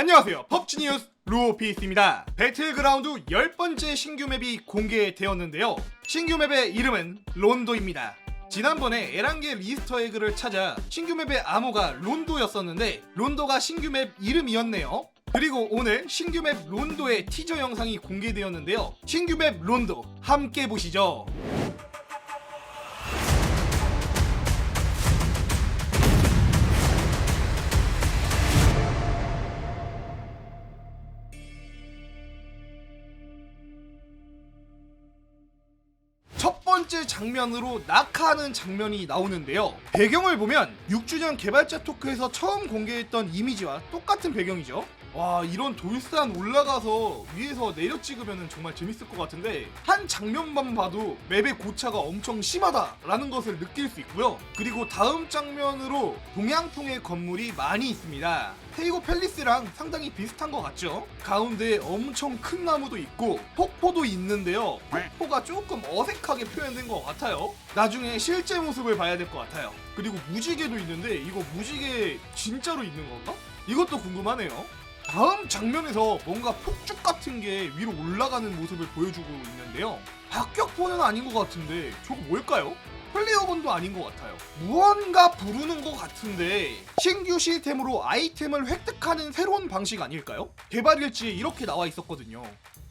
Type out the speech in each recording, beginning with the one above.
안녕하세요. 펍지니우스 루피스입니다. 배틀그라운드 10번째 신규 맵이 공개되었는데요. 신규 맵의 이름은 론도입니다. 지난번에 에란게 리스터 에그를 찾아 신규 맵의 암호가 론도였었는데 론도가 신규 맵 이름이었네요. 그리고 오늘 신규 맵 론도의 티저 영상이 공개되었는데요. 신규 맵 론도 함께 보시죠. 번째 장면으로 낙하하는 장면이 나오는데요. 배경을 보면 6주년 개발자 토크에서 처음 공개했던 이미지와 똑같은 배경이죠. 와 이런 돌산 올라가서 위에서 내려 찍으면 정말 재밌을 것 같은데 한 장면만 봐도 맵의 고차가 엄청 심하다라는 것을 느낄 수 있고요. 그리고 다음 장면으로 동양풍의 건물이 많이 있습니다. 테이고 팰리스랑 상당히 비슷한 것 같죠? 가운데에 엄청 큰 나무도 있고 폭포도 있는데요. 폭포가 조금 어색하게 표현된 것 같아요. 나중에 실제 모습을 봐야 될 것 같아요. 그리고 무지개도 있는데 이거 무지개 진짜로 있는 건가? 이것도 궁금하네요 다음 장면에서 뭔가 폭죽 같은 게 위로 올라가는 모습을 보여주고 있는데요. 박격포는 아닌 것 같은데 저거 뭘까요? 플레이어건도 아닌 것 같아요. 무언가 부르는 것 같은데 신규 시스템으로 아이템을 획득하는 새로운 방식 아닐까요? 개발 일지에 이렇게 나와 있었거든요.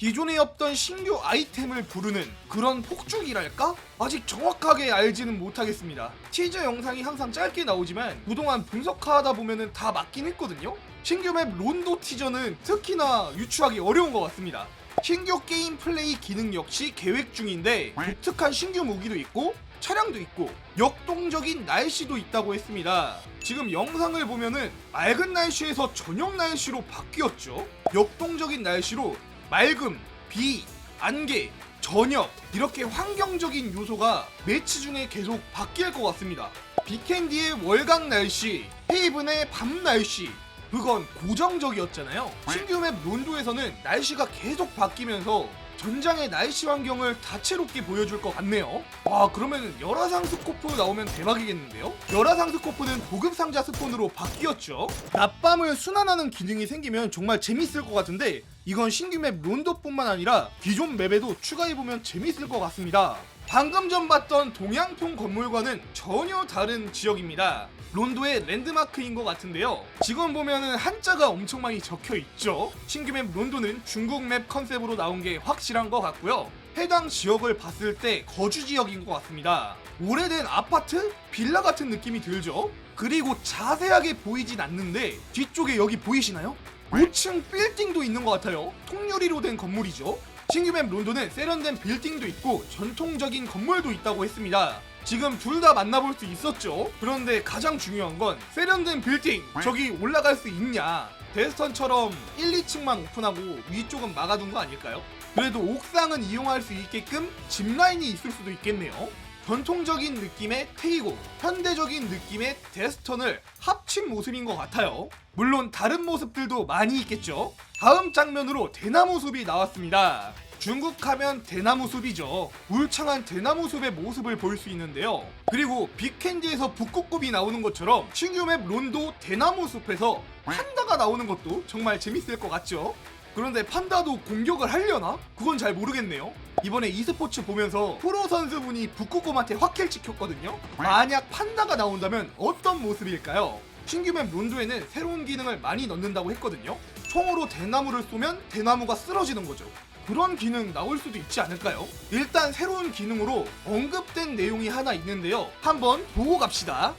기존에 없던 신규 아이템을 부르는 그런 폭죽이랄까? 아직 정확하게 알지는 못하겠습니다. 티저 영상이 항상 짧게 나오지만 그동안 분석하다 보면은 다 맞긴 했거든요. 신규 맵 론도 티저는 특히나 유추하기 어려운 것 같습니다. 신규 게임 플레이 기능 역시 계획 중인데 독특한 신규 무기도 있고 차량도 있고 역동적인 날씨도 있다고 했습니다. 지금 영상을 보면은 맑은 날씨에서 저녁 날씨로 바뀌었죠. 역동적인 날씨로 맑음, 비, 안개, 저녁 이렇게 환경적인 요소가 매치 중에 계속 바뀔 것 같습니다. 비캔디의 월강 날씨, 헤이븐의 밤 날씨 그건 고정적이었잖아요. 신규 맵 론도에서는 날씨가 계속 바뀌면서 전장의 날씨 환경을 다채롭게 보여줄 것 같네요. 와 그러면 열화상 스코프 나오면 대박이겠는데요? 열화상 스코프는 보급 상자 스폰으로 바뀌었죠. 낮밤을 순환하는 기능이 생기면 정말 재밌을 것 같은데 이건 신규 맵 론도뿐만 아니라 기존 맵에도 추가해보면 재밌을 것 같습니다. 방금 전 봤던 동양풍 건물과는 전혀 다른 지역입니다. 론도의 랜드마크인 것 같은데요. 지금 보면은 한자가 엄청 많이 적혀 있죠. 신규 맵 론도는 중국 맵 컨셉으로 나온 게 확실한 것 같고요. 해당 지역을 봤을 때 거주 지역인 것 같습니다. 오래된 아파트? 빌라 같은 느낌이 들죠? 그리고 자세하게 보이진 않는데 뒤쪽에 여기 보이시나요? 5층 빌딩도 있는 것 같아요. 통유리로 된 건물이죠. 신규맵 론도는 세련된 빌딩도 있고 전통적인 건물도 있다고 했습니다. 지금 둘 다 만나볼 수 있었죠. 그런데 가장 중요한 건 세련된 빌딩 저기 올라갈 수 있냐? 데스턴처럼 1, 2층만 오픈하고 위쪽은 막아둔 거 아닐까요? 그래도 옥상은 이용할 수 있게끔 짚라인이 있을 수도 있겠네요. 전통적인 느낌의 테이고, 현대적인 느낌의 데스턴을 합친 모습인 것 같아요. 물론 다른 모습들도 많이 있겠죠. 다음 장면으로 대나무 숲이 나왔습니다. 중국 하면 대나무 숲이죠. 울창한 대나무 숲의 모습을 볼 수 있는데요. 그리고 빅캔디에서 북극곰이 나오는 것처럼 신규 맵 론도 대나무 숲에서 판다가 나오는 것도 정말 재밌을 것 같죠. 그런데 판다도 공격을 하려나? 그건 잘 모르겠네요. 이번에 e스포츠 보면서 프로 선수분이 북극곰한테 확킬 찍혔거든요. 만약 판다가 나온다면 어떤 모습일까요? 신규 맵 론도에는 새로운 기능을 많이 넣는다고 했거든요. 총으로 대나무를 쏘면 대나무가 쓰러지는 거죠. 그런 기능 나올 수도 있지 않을까요? 일단 새로운 기능으로 언급된 내용이 하나 있는데요. 한번 보고 갑시다.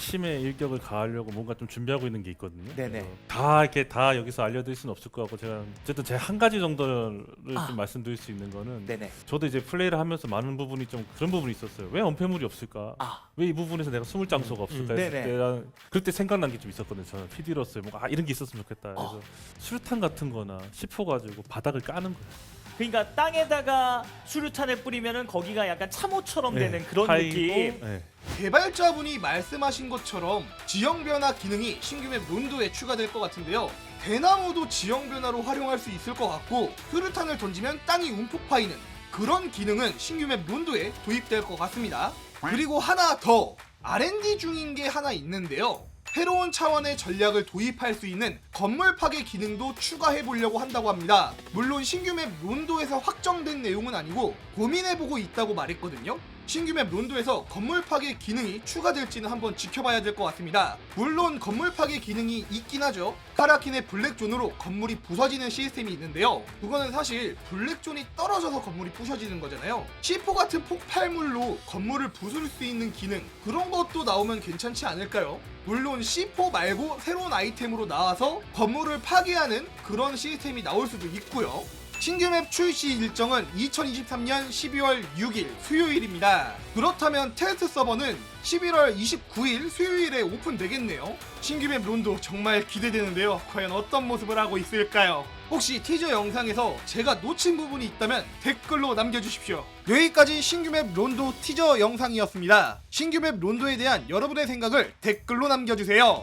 힘의 일격을 가하려고 뭔가 좀 준비하고 있는 게 있거든요. 네네. 그래서 다 이렇게 다 여기서 알려드릴 수는 없을 것 같고 제가 어쨌든 제가 한 가지 정도를 아. 좀 말씀드릴 수 있는 거는 네네. 저도 이제 플레이를 하면서 많은 부분이 좀 그런 부분이 있었어요. 왜 언패물이 없을까? 아. 왜 이 부분에서 내가 숨을 장소가 없을까 음. 했을 네네. 때랑 그때 생각난 게 좀 있었거든요. 저는 PD로서 뭔가 아, 이런 게 있었으면 좋겠다. 그래서 어. 수류탄 같은 거나 시포 가지고 바닥을 까는 거예요. 그러니까 땅에다가 수류탄을 뿌리면은 거기가 약간 참호처럼 네. 되는 그런 파이고, 느낌. 네. 개발자분이 말씀하신 것처럼 지형 변화 기능이 신규 맵 론도에 추가될 것 같은데요. 대나무도 지형 변화로 활용할 수 있을 것 같고 수류탄을 던지면 땅이 움푹 파이는 그런 기능은 신규 맵 론도에 도입될 것 같습니다. 그리고 하나 더 R&D 중인 게 하나 있는데요. 새로운 차원의 전략을 도입할 수 있는 건물 파괴 기능도 추가해 보려고 한다고 합니다. 물론 신규 맵 론도에서 확정된 내용은 아니고 고민해 보고 있다고 말했거든요. 신규 맵 론도에서 건물 파괴 기능이 추가될지는 한번 지켜봐야 될 것 같습니다. 물론 건물 파괴 기능이 있긴 하죠. 카라킨의 블랙존으로 건물이 부서지는 시스템이 있는데요. 그거는 사실 블랙존이 떨어져서 건물이 부셔지는 거잖아요. C4 같은 폭발물로 건물을 부술 수 있는 기능 그런 것도 나오면 괜찮지 않을까요? 물론 C4 말고 새로운 아이템으로 나와서 건물을 파괴하는 그런 시스템이 나올 수도 있고요. 신규 맵 출시 일정은 2023년 12월 6일 수요일입니다. 그렇다면 테스트 서버는 11월 29일 수요일에 오픈되겠네요. 신규 맵 론도 정말 기대되는데요. 과연 어떤 모습을 하고 있을까요? 혹시 티저 영상에서 제가 놓친 부분이 있다면 댓글로 남겨주십시오. 여기까지 신규 맵 론도 티저 영상이었습니다. 신규 맵 론도에 대한 여러분의 생각을 댓글로 남겨주세요.